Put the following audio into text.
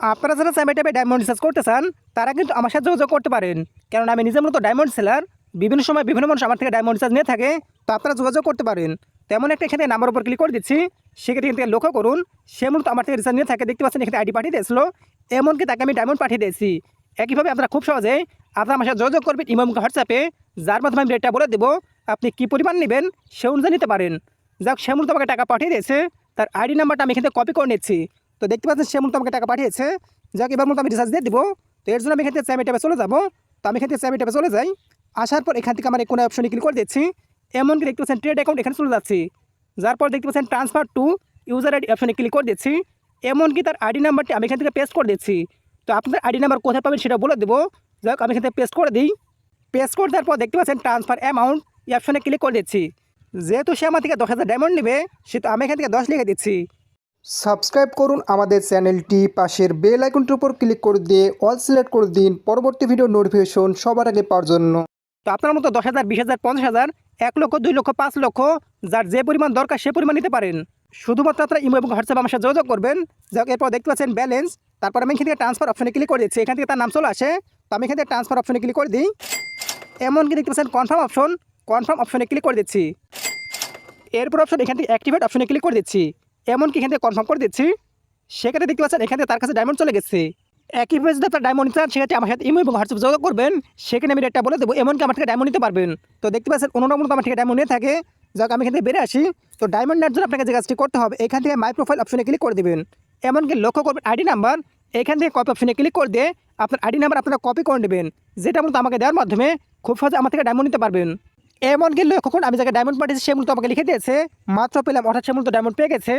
আপনারা যারা চাইবে টাইপে ডায়মন্ড রিসার্চ করতে চান তারা কিন্তু আমার সাথে যোগাযোগ করতে পারেন। কারণ আমি নিজের মতো ডায়মন্ড সেলার বিভিন্ন সময় বিভিন্ন মানুষ আমার থেকে ডায়মন্ড রিসার্চ নিয়ে থাকে, তো আপনারা যোগাযোগ করতে পারেন। তেমন একটা এখানে নাম্বার উপর ক্লিক করে দিচ্ছি, সেক্ষেত্রে এখান থেকে লক্ষ্য করুন, সে মূলত আমার থেকে রিসার্চ নিয়ে থাকে। দেখতে পাচ্ছেন এখানে আইডি পাঠিয়ে দিয়েছিল, এমনকি তাকে আমি ডায়মন্ড পাঠিয়ে দিয়েছি। একইভাবে আপনারা খুব সহজে আপনারা আমার সাথে যোগাযোগ করবেন ইমো হোয়াটসঅ্যাপে যার মাধ্যমে আমি রেটটা বলে দেবো, আপনি কী পরিমাণ নেবেন সে অনুযায়ী নিতে পারেন। যাক, সে মূলত আমাকে টাকা পাঠিয়ে দিয়েছে, তার আইডি নাম্বারটা আমি এখান থেকে কপি করে নিচ্ছি। তো দেখতে পাচ্ছেন সে মূলত আমাকে টাকা পাঠিয়েছে। যাক, এবার মূলত আমি রিচার্জ দিয়ে দেবো। তো এর জন্য আমি এখান থেকে চ্যামি ট্যাপে চলে যাব। তো আমি এখান থেকে চ্যামি ট্যাপে চলে যাই। আসার পর এখান থেকে আমার কোনো অপশনে ক্লিক করে দিচ্ছি এমনকি দেখতে পাচ্ছেন ট্রেড অ্যাকাউন্ট এখানে চলে যাচ্ছি। যার পর দেখতে পাচ্ছেন ট্রান্সফার টু ইউজার আইডি অপশনে ক্লিক করে দিচ্ছি এমনকি তার আইডি নাম্বারটি আমি এখান থেকে পেস্ট করে দিচ্ছি তো আপনার আইডি নাম্বার কোথায় পাবেন সেটা বলে দেবো। যাক, আমি এখান থেকে পেস্ট করে দিই। পেস্ট করে দেওয়ার পর দেখতে পাচ্ছেন ট্রান্সফার অ্যামাউন্ট এই অপশনে ক্লিক করে দিচ্ছি যেহেতু সে আমার থেকে দশ হাজার ডায়মন্ড নেবে, সেহেতু আমি এখান থেকে দশ লিখে দিচ্ছি। সাবস্ক্রাইব করুন আমাদের চ্যানেলটি। পাশের বেল আইকনটির উপর ক্লিক করে দিয়ে অল সিলেক্ট করে দিন। পরবর্তী ভিডিও নোটিফিকেশন সবার আগে পাওয়ার জন্য। তো আপনার মতো দশ হাজার, বিশ হাজার, পঞ্চাশ হাজার, এক লক্ষ, দুই লক্ষ, পাঁচ লক্ষ, যার যে পরিমাণ দরকার সে পরিমাণ নিতে পারেন। শুধুমাত্র আপনারা ইমো এবং হোয়াটসঅ্যাপ আমার সাথে যোগাযোগ করবেন। যাক এরপর দেখতে পাচ্ছেন ব্যালেন্স। তারপর আমি এখান থেকে ট্রান্সফার অপশনে ক্লিক করে দিচ্ছি। এখান থেকে তার নাম চলে আসে। তো আমি এখান থেকে ট্রান্সফার অপশনে ক্লিক করে দিই। এমনকি দেখতে পাচ্ছেন কনফার্ম অপশন কনফার্ম অপশনে ক্লিক করে দিচ্ছি। এরপর অপশন এখান থেকে অ্যাক্টিভেট অপশনে ক্লিক করে দিচ্ছি। এমনকি এখান থেকে কনফার্ম করে দিচ্ছি সেখানে দেখতে পাচ্ছেন এখান তার কাছে ডায়মন্ড চলে গেছে। একইভাবে যদি আপনার ডায়মন্ড চান, সেক্ষেত্রে আমার সাথে ইমো এবং হোয়াটসঅ্যাপ যোগাযোগ করবেন, সেখানে আমি রেটটা বলে দেবো, এমনকি আমার থেকে ডায়মন্ড নিতে পারবেন। তো দেখতে পাচ্ছেন, অন্য মতো আমার থেকে ডায়মন্ড নিয়ে থাকে। যাক আমি এখান থেকে বেড়ে আসি। তো ডায়মন্ড নেওয়ার জন্য আপনাকে যে কাজটি করতে হবে, এখান থেকে মাই প্রোফাইল অপশনে ক্লিক করে দেবেন। এমনকি লক্ষ্য করবেন আইডি নাম্বার এখান থেকে কপি অপশনে ক্লিক করে দিয়ে আপনার আইডি নাম্বার আপনারা কপি করে নেবেন। যেটা মূলত আমাকে দেওয়ার মাধ্যমে খুব সহজে আমার থেকে ডায়মন্ড নিতে পারবেন। এমনকি লক্ষ্য করুন, আমি যাকে ডায়মন্ড পাঠিয়েছি, সে মূলত আমাকে লিখে দিয়েছে, মাত্র পেলাম, অর্থাৎ সে মূলত ডায়মন্ড পেয়ে গেছে।